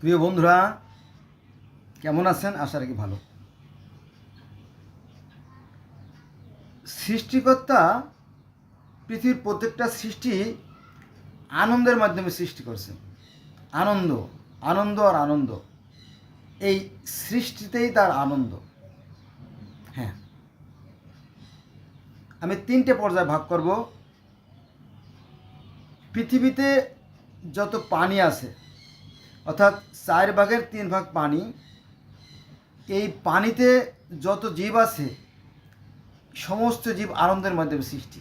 প্রিয় বন্ধুরা, কেমন আছেন? আশা রাখি ভালো। সৃষ্টিকর্তা পৃথিবীর প্রত্যেকটা সৃষ্টি আনন্দের মাধ্যমে সৃষ্টি করছেন। আনন্দ আনন্দ আর আনন্দ। এই সৃষ্টিতেই তার আনন্দ। হ্যাঁ। আমি তিনটে পর্যায়ে ভাগ করব। পৃথিবীতে যত পানি আছে অর্থাৎ চার ভাগের তিন ভাগ পানি। এই পানিতে যত জীব আছে, সমস্ত জীব আনন্দের মাধ্যমে সৃষ্টি।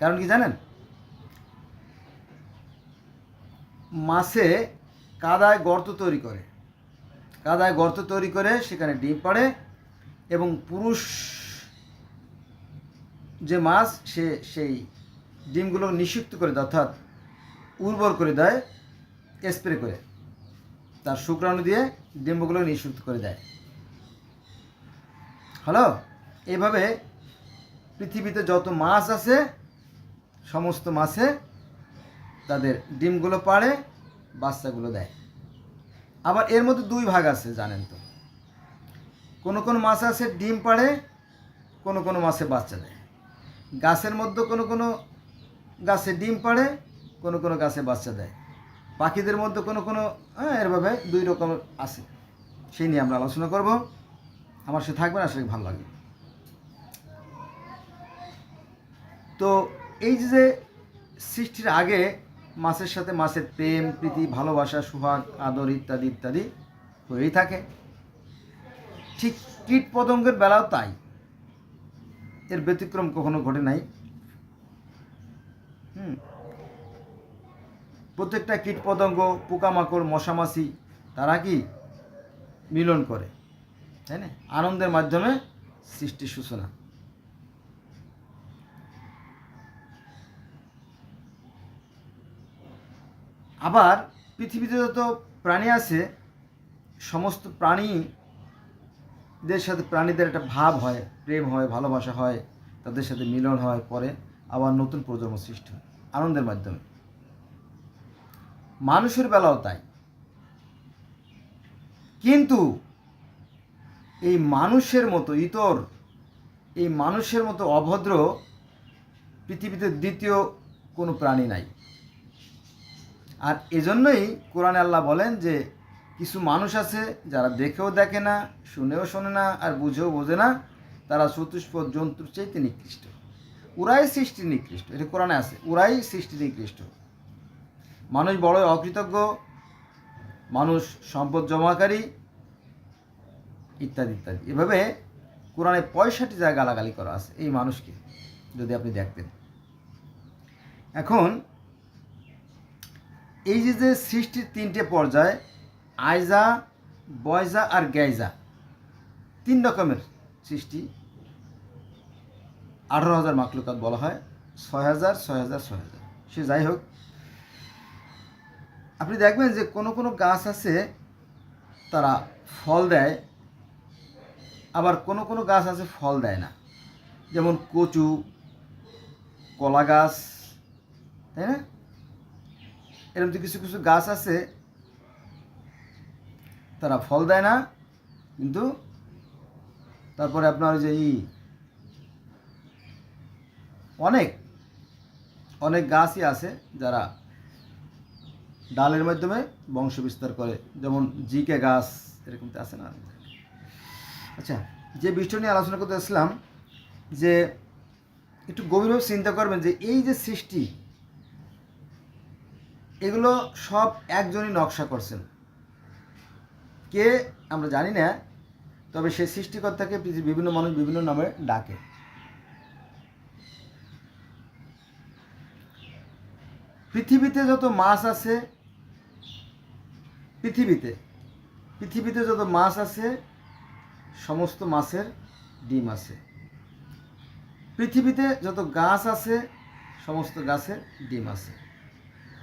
কারণ কি জানেন? মাছে কাদায় গর্ত তৈরি করে। কাদায় গর্ত তৈরি করে, সেখানে ডিম পাড়ে এবং পুরুষ যে মাছ, সে সেই ডিমগুলো নিষিক্ত করে দেয়, অর্থাৎ উর্বর করে দেয়, স্প্রে করে। তার শুক্রাণু দিয়ে ডিম্বগুলো নিষিক্ত করে দেয়। হ্যালো? এইভাবে পৃথিবীতে যত মাছ আছে, সমস্ত মাছে তাদের ডিমগুলো পাড়ে, বাচ্চাগুলো দেয়। আবার এর মধ্যে দুই ভাগ আছে, জানেন তো। কোনো কোনো মাছ আছে, ডিম পাড়ে, কোনো কোনো মাছে বাচ্চা দেয়। গাছের মধ্যে কোনো কোনো গাছে ডিম পাড়ে, কোনো কোনো গাছে বাচ্চা দেয়। পাখিদের মধ্যে কোনো কোনো হ্যাঁ এরভাবে দুই রকম আছে। সেই নিয়ে আমরা আলোচনা করব। আমার সে থাকবেন আসলে ভালো লাগে তো এই যে যে সৃষ্টির আগে মাছের সাথে মাছের প্রেম, প্রীতি, ভালোবাসা, সুহাগ, আদর ইত্যাদি ইত্যাদি হয়েই থাকে। ঠিক কীট পতঙ্গের বেলাও তাই। এর ব্যতিক্রম কখনো ঘটে নাই। হুম। প্রত্যেকটা কীট পতঙ্গ পোকামাকড়, মশামাছি, তারা কি মিলন করে, তাই না? আনন্দের মাধ্যমে সৃষ্টির সূচনা। আবার পৃথিবীতে যত প্রাণী আছে, সমস্ত প্রাণীদের সাথে প্রাণীদের একটা ভাব হয়, প্রেম হয়, ভালোবাসা হয়, তাদের সাথে মিলন হয়, পরে আবার নতুন প্রজন্ম সৃষ্টি হয়, আনন্দের মাধ্যমে। মানুষের বেলাও তাই। কিন্তু এই মানুষের মতো ইতর, এই মানুষের মতো অভদ্র পৃথিবীতে দ্বিতীয় কোনো প্রাণী নাই। আর এজন্যই কোরআনে আল্লাহ বলেন যে, কিছু মানুষ আছে যারা দেখেও দেখে না, শুনেও শোনে না, আর বুঝেও বোঝে না, তারা চতুষ্পদ জন্তুর চাইতে নিকৃষ্ট। ওরাই সৃষ্টি নিকৃষ্ট, এটা কোরআনে আছে ওরাই সৃষ্টি নিকৃষ্ট। মানুষ বড় অকৃতজ্ঞ, মানুষ সম্পদ জমাকারী, ইত্যাদি ইত্যাদি। এভাবে কোরআনে পঁয়ষট্টি জায়গা গালাগালি করা আছে এই মানুষকে, যদি আপনি দেখতেন। এখন, এই যে যে সৃষ্টির তিনটে পর্যায় আয়জা বয়জা আর গ্যাইজা তিন রকমের সৃষ্টি। আঠারো হাজার মাকলুকাত বলা হয়, ছয় হাজার ছয় হাজার ছয় হাজার। সে যাই হোক আপনি দেখবেন যে কোনো কোনো গাছ আছে, তারা ফল দেয়, আবার কোনো কোনো গাছ আছে ফল দেয় না। যেমন কচু, কলা গাছ, তাই না? এরকম তো কিছু কিছু গাছ আছে, তারা ফল দেয় না, কিন্তু তারপরে আপনার যে ই, অনেক অনেক গাছই আছে যারা ডালের মাধ্যমে বংশ বিস্তার করে। যেমন জিকে গাছ, এরকম আছে না। আচ্ছা যে বিষয় নিয়ে আলোচনা করতে আসলাম, যে একটু গভীরভাবে চিন্তা করবেন যে এই যে সৃষ্টি, এগুলো সব একজনই নকশা করছেন। কে আমরা জানি না, তবে সেই সৃষ্টিকর্তাকে বিভিন্ন মানুষ বিভিন্ন নামে ডাকে। পৃথিবীতে যত মাছ আছে পৃথিবীতে পৃথিবীতে যত মাছ আছে, সমস্ত মাছের ডিম আছে। পৃথিবীতে যত গাছ আছে, সমস্ত গাছের ডিম আছে।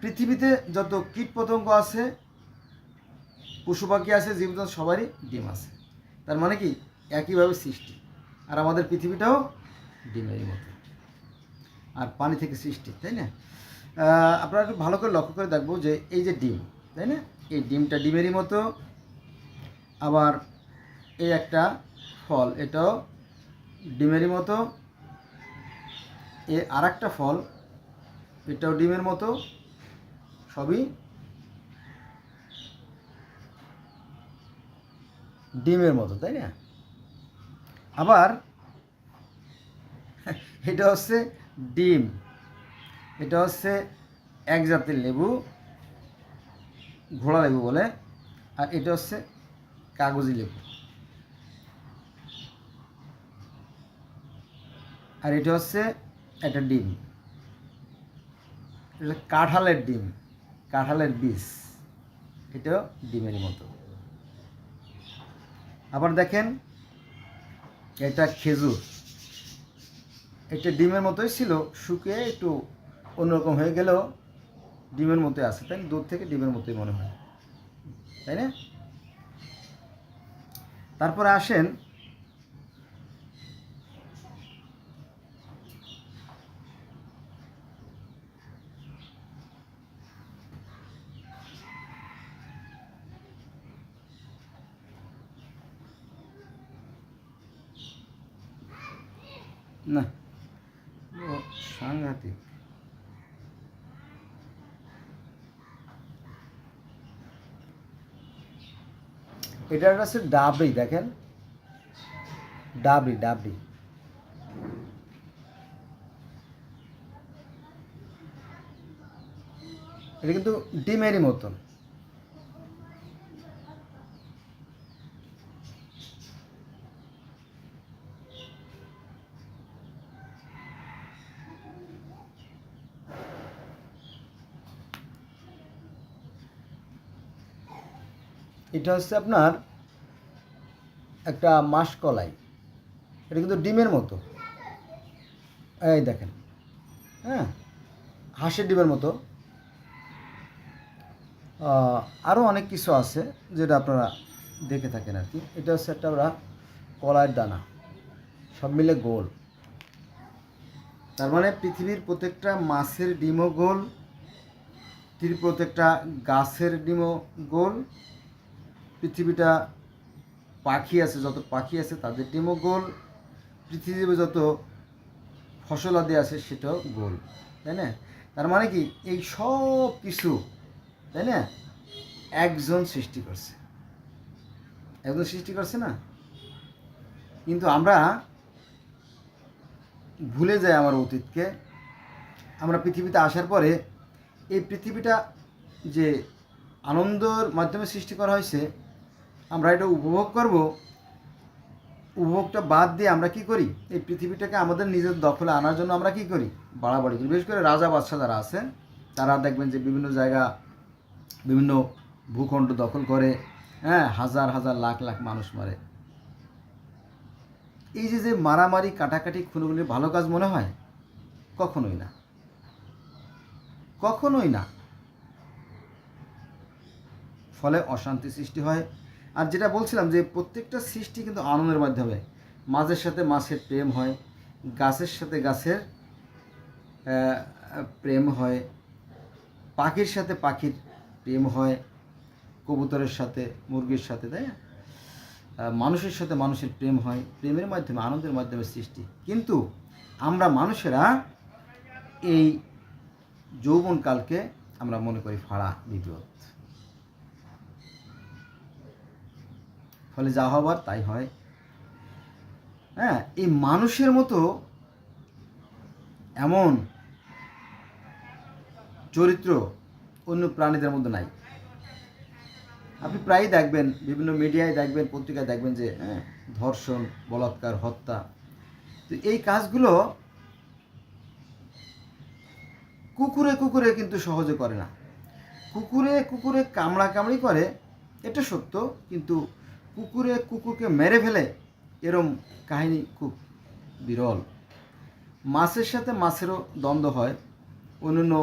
পৃথিবীতে যত কীট পতঙ্গ আছে, পশু পাখি আছে জীবিত সবারই ডিম আছে। তার মানে কি? একইভাবে সৃষ্টি। আর আমাদের পৃথিবীটাও ডিমেরই মতো। আর পানি থেকে সৃষ্টি, তাই না? আপনারা একটু ভালো করে লক্ষ্য করে দেখব যে এই যে ডিম, তাই না? এই ডিমটা ডিমেরই মতো। আবার এই একটা ফল, এটাও ডিমেরই মতো। এ আর একটা ফল, এটাও ডিমের মতো। সবই ডিমের মতো, তাই না? আবার এটা হচ্ছে ডিম, এটা হচ্ছে এক জাতের লেবু। ঘোড়া লেবু বলে। আর এটা হচ্ছে কাগজি লেবু। আর এটা হচ্ছে একটা ডিম। কাঁঠালের ডিম। কাঁঠালের বীজ। এটাও ডিমের মতো। আবার দেখেন, এটা খেজুর। এটা ডিমের মতোই ছিল, শুকিয়ে একটু অন্যরকম হয়ে গেলেও ডিমের মতোই আছে, তাই দুধ থেকে ডিমের মতোই মনে হয়। তাই না? তারপরে আসেন। না। সাংঘাতিক। এটা আছে ডাবরি দেখেন। ডাবরি ডাবরি এটা কিন্তু ডিমেরই মতন। এটা হচ্ছে আপনার একটা মাসকলাই এটা কিন্তু ডিমের মতো। এই দেখেন হ্যাঁ হাঁসের ডিমের মতো। আরও অনেক কিছু আছে যেটা আপনারা দেখে থাকেন আর কি। এটা হচ্ছে একটা ওরা কলার দানা। সব মিলে গোল। তার মানে পৃথিবীর প্রত্যেকটা মাছের ডিমও গোল পৃথিবীর প্রত্যেকটা গাছের ডিমও গোল। পৃথিবীটা পাখি আছে, যত পাখি আছে, তাদের ডিমও গোল। পৃথিবীতে যত ফসল ফসলাদি আছে, সেটাও গোল, তাই না? তার মানে কি, এই সব কিছু, তাই না, একজন সৃষ্টি করছে। একজন সৃষ্টি করছে না? কিন্তু আমরা ভুলে যাই আমার অতীতকে। আমরা পৃথিবীতে আসার পরে এই পৃথিবীটা যে আনন্দর মাধ্যমে সৃষ্টি করা হয়েছে আমরা এটা উপভোগ করব, উপভোগটা বাদ দিয়ে আমরা কি করি? এই পৃথিবীটাকে আমাদের নিজের দখলে আনার জন্য আমরা কি করি? বাড়াবাড়ি করি। বিশেষ করে রাজা বাদশাহ যারা আছেন, তারা দেখবেন যে বিভিন্ন জায়গা, বিভিন্ন ভূখণ্ড দখল করে হ্যাঁ হাজার হাজার লাখ লাখ মানুষ মারে। এই যে যে মারামারি, কাটাকাটি খুনোগুলি ভালো কাজ মনে হয়? কখনোই না। কখনোই না। ফলে অশান্তি সৃষ্টি হয় আর যেটা বলছিলাম যে প্রত্যেকটা সৃষ্টি কিন্তু আনন্দের মাধ্যমে। মাছের সাথে মাছের প্রেম হয়, গাছের সাথে গাছের প্রেম হয়, পাখির সাথে পাখির প্রেম হয়, কবুতরের সাথে, মুরগির সাথে, তাই? মানুষের সাথে মানুষের প্রেম হয়, প্রেমের মাধ্যমে, আনন্দের মাধ্যমে সৃষ্টি। কিন্তু আমরা মানুষেরা এই যৌবনকালকে আমরা মনে করি ফাড়া বিপদ ফলে যা হবার তাই হয়। হ্যাঁ এই মানুষের মতো এমন চরিত্র অন্য প্রাণীদের মধ্যে নাই। আপনি প্রায়ই দেখবেন, বিভিন্ন মিডিয়ায় দেখবেন, পত্রিকায় দেখবেন যে হ্যাঁ ধর্ষণ, বলাৎকার, হত্যা। তো এই কাজগুলো কুকুরে কুকুরে কিন্তু সহজে করে না। কুকুরে কুকুরে কামড়া কামড়ি করে, এটা সত্য, কিন্তু কুকুরে কুকুরকে মেরে ফেলে, এরম কাহিনী খুব বিরল। মাছের সাথে মাছেরও দ্বন্দ্ব হয়। অন্যান্য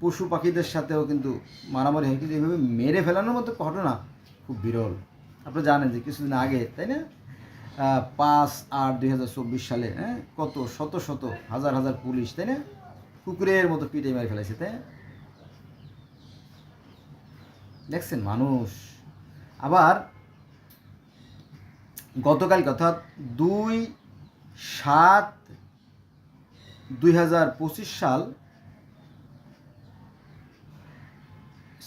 পশু পাখিদের সাথেও কিন্তু মারামারি হয়। কিন্তু এইভাবে মেরে ফেলানোর মতো ঘটনা খুব বিরল। আপনারা জানেন যে কিছুদিন আগে, তাই না? পাঁচ আট দুই হাজার চব্বিশ সালে হ্যাঁ? কত, শত শত, হাজার হাজার পুলিশ, তাই না? কুকুরের মতো পিটে মেরে ফেলেছে, তাই দেখছেন মানুষ। আবার গতকালকে অর্থাৎ দুই সাত দুই সাল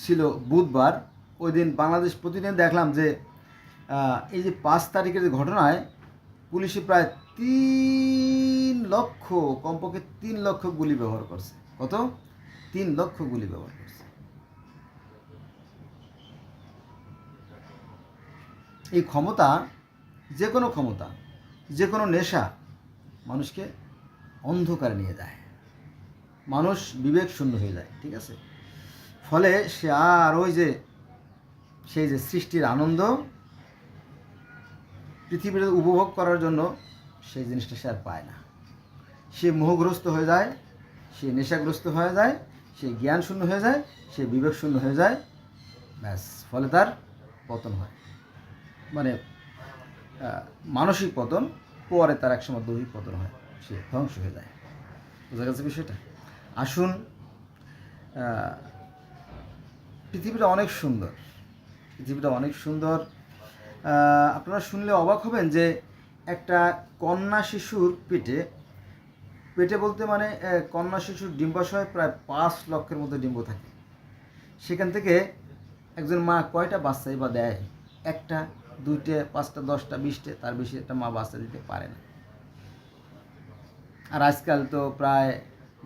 ছিল বুধবার, ওই দিন বাংলাদেশ প্রতিদিন দেখলাম যে এই যে পাঁচ তারিখের যে ঘটনায় পুলিশে প্রায় তিন লক্ষ, কমপক্ষে তিন লক্ষ গুলি ব্যবহার করছে। কত? তিন লক্ষ গুলি ব্যবহার করছে এই ক্ষমতা, যে কোনো ক্ষমতা, যে কোনো নেশা মানুষকে অন্ধকারে নিয়ে যায়। মানুষ বিবেক শূন্য হয়ে যায়, ঠিক আছে? ফলে সে আর ওই যে, সেই যে সৃষ্টির আনন্দ পৃথিবীর উপভোগ করার জন্য সেই জিনিসটা সে আর পায় না। সে মোহগ্রস্ত হয়ে যায়, সে নেশাগ্রস্ত হয়ে যায়, সে জ্ঞান শূন্য হয়ে যায়, সে বিবেক শূন্য হয়ে যায়, ব্যাস, ফলে তার পতন হয়। মানে মানসিক পতন পরে তার একসময় দৈহিক পতন হয়, সে ধ্বংস হয়ে যায়। বোঝা গেছে বিষয়টা? আসুন পৃথিবীটা অনেক সুন্দর। পৃথিবীটা অনেক সুন্দর। আপনারা শুনলে অবাক হবেন যে একটা কন্যা শিশুর পেটে পেটে বলতে মানে কন্যা শিশুর ডিম্বাশয় প্রায় পাঁচ লক্ষের মতো ডিম্ব থাকে। সেখান থেকে একজন মা কয়টা বাচ্চাই বা দেয়? একটা দুইটা, পাঁচটা, দশটা, বিশটা, তার বেশি একটা মা বাচ্চা দিতে পারে না। আর আজকাল তো প্রায়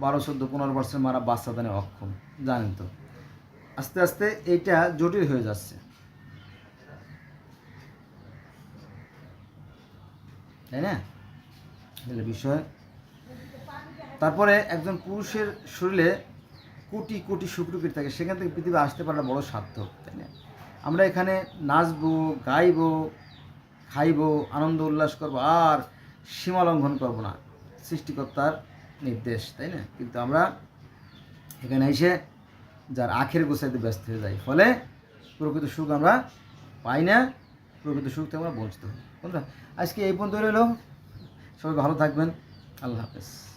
বারো, চোদ্দ, পনেরো বছর মারা বাচ্চা দানে অক্ষম, জানেন তো। আস্তে আস্তে এইটা জটিল হয়ে যাচ্ছে। তাই না? এগুলো বিষয় তারপরে একজন পুরুষের শরীরে কোটি কোটি শুক্রকীট থাকে, সেখান থেকে পৃথিবী আসতে পারাটা বড় সার্থক, তাই না? আমরা এখানে নাচবো, গাইবো, খাইবো, আনন্দ উল্লাস করব, আর সীমা লঙ্ঘন করব না। সৃষ্টিকর্তার নির্দেশ, তাই না? কিন্তু আমরা এখানে এসে যার আখের গোছাইতে ব্যস্ত হয়ে যাই। ফলে প্রকৃত সুখ আমরা পাই না, প্রকৃত সুখ থেকে আমরা বঞ্চিত হই। বন্ধুরা, আজকে এই পর্যন্ত রইল। সবাই ভালো থাকবেন। আল্লাহ হাফেজ।